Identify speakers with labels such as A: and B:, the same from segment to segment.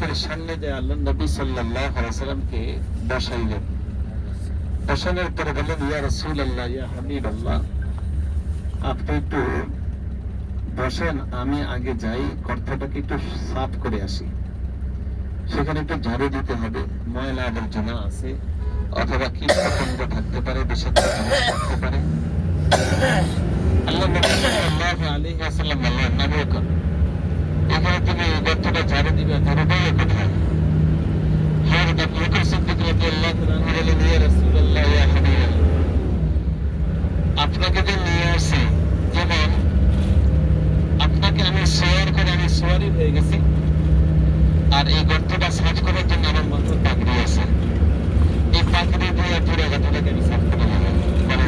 A: মুখের সামনে যে আল্লাহ নবী সাল্লাল্লাহু আলাইহি সাল্লামকে বসাইলেন বসানোর পরে বললেন ইয়া রাসূলুল্লাহ ইয়া হাবিবাল্লাহ আপনি একটু বসেন আমি আগে যাই কর্তাটাকে একটু সাফ করে আসি সেখানে একটু ঝাড়ু দিতে হবে ময়লা আবর্জনা আছে অথবা কি থাকতে পারে, বিষাক্ত থাকতে পারে। আপনাকে নিয়ে আসি আপনাকে আমি করে, আমি হয়ে গেছি, আর এই গর্তটা সাফ করার জন্য আমার মাথায় পাগড়ি আছে এই পাগড়ি দিয়ে পুরো গাথাটাকে আমি সাফ করে নেব বলেন সুবহানাল্লাহ তো আবু বকর সিদ্দিক রাদিয়াল্লাহু তাআলা আনহু এই পাগড়িটা খুইলা পুরো গাথাটাকে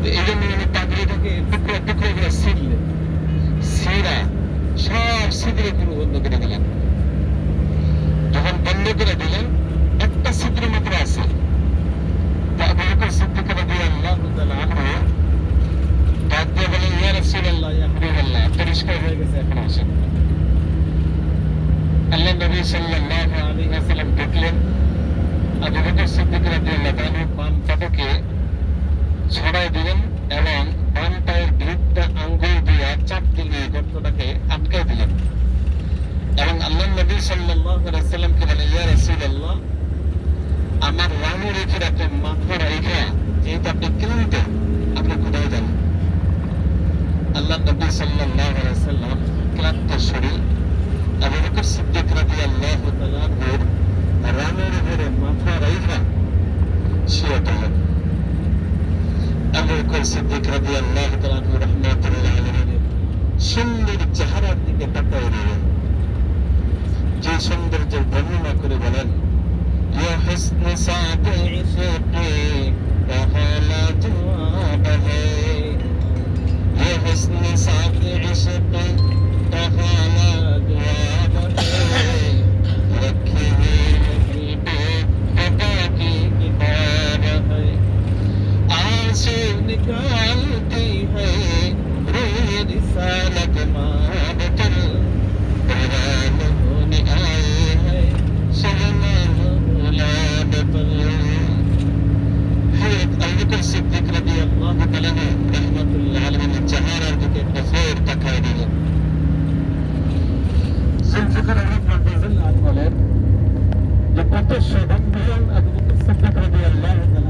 A: তো এই জন্য উনি পাগড়িটাকে টুকরো টুকরো করে ছিঁড়লেন ছিঁড়া সব ছিদ্রগুলো বন্ধ করে দিলেন যখন বন্ধ করে দিলেন একটা ছিদ্র পরিষ্কার হয়ে গেছে এখন আসেন আল্লাহ নবী সাল্লাল্লাহু আলাইহি ওয়াসাল্লাম দেখলেন আবু বকর সিদ্দিক রাদিয়াল্লাহু তাআলা বাম পাটাকে ছড়াই দিলেন এবং বাম পায়ের গ্রিপটা আঙ্গুল দিয়ে চাপ দিয়ে গর্তটাকে আটকে দিলেন। এবং আল্লাহ নবী সাল্লাল্লাহু আলাইহি সাল্লামকে বলে ইয়া রাসূলুল্লাহ, আমার রানু রেখে আপনি মাথা রাইখা যেহেতু আপনি কিনতে আপনি কোথায় যান। আল্লাহ নবী সাল্লাল্লাহু আলাইহি ওয়াসাল্লাম ক্লান্ত শরীর আবু বকর সিদ্দিক রাদিয়াল্লাহু তাআলা আনহুর রামের উপরে মাথা রাইখা শুয়ে পড়লেন আবু বকর সিদ্দিক রাদিয়াল্লাহু তাআলা তাকায় দিলেন জুলফিকার আহমদ রাদিয়াল্লাহু বলেন যে কত সৌভাগ্যবান আবু বকর সিদ্দিক রাদিয়াল্লাহু তাআলা